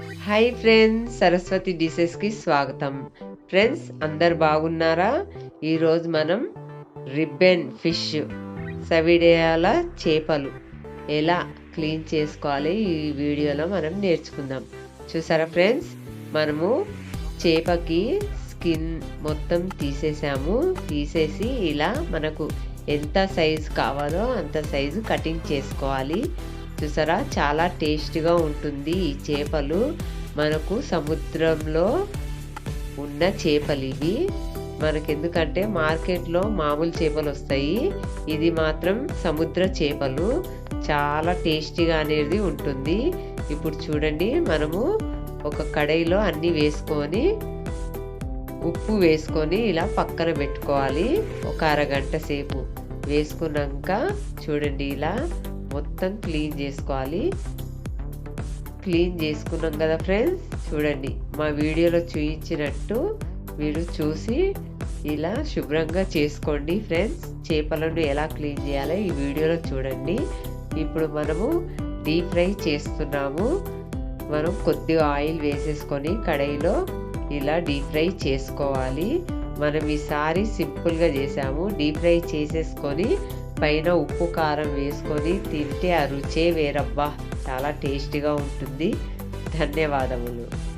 Hi friends Saraswati డిషెస్కి స్వాగతం. Friends అందరు బాగున్నారా? ఈరోజు మనం రిబ్బెన్ ఫిష్ సవిడేయాల చేపలు ఎలా క్లీన్ చేసుకోవాలి ఈ వీడియోలో మనం నేర్చుకుందాం. చూసారా ఫ్రెండ్స్ మనము చేపకి స్కిన్ మొత్తం తీసేసాము. తీసేసి ఇలా మనకు ఎంత సైజు కావాలో అంత సైజు కటింగ్ చేసుకోవాలి. చూసారా? చాలా టేస్ట్గా ఉంటుంది ఈ చేపలు. మనకు సముద్రంలో ఉన్న చేపలు ఇవి మనకెందుకంటే మార్కెట్లో మామూలు చేపలు వస్తాయి. ఇది మాత్రం సముద్ర చేపలు. చాలా టేస్టీగా అనేది ఉంటుంది. ఇప్పుడు చూడండి మనము ఒక కడాయిలో అన్నీ వేసుకొని ఉప్పు వేసుకొని ఇలా పక్కన పెట్టుకోవాలి. ఒక అరగంట సేపు వేసుకున్నాక చూడండి ఇలా మొత్తం క్లీన్ చేసుకోవాలి. క్లీన్ చేసుకున్నాం కదా ఫ్రెండ్స్? చూడండి మా వీడియోలో చూపించినట్టు మీరు చూసి ఇలా శుభ్రంగా చేసుకోండి ఫ్రెండ్స్. చేపలను ఎలా క్లీన్ చేయాలో ఈ వీడియోలో చూడండి. ఇప్పుడు మనము డీప్ ఫ్రై చేస్తున్నాము. మనం కొద్దిగా ఆయిల్ వేసేసుకొని కడాయిలో ఇలా డీప్ ఫ్రై చేసుకోవాలి. మనం ఈసారి సింపుల్గా చేసాము. డీప్ ఫ్రై చేసేసుకొని పైన ఉప్పు కారం వేసుకొని తింటే ఆ రుచే వేరబ్బా. చాలా టేస్టీగా ఉంటుంది. ధన్యవాదములు.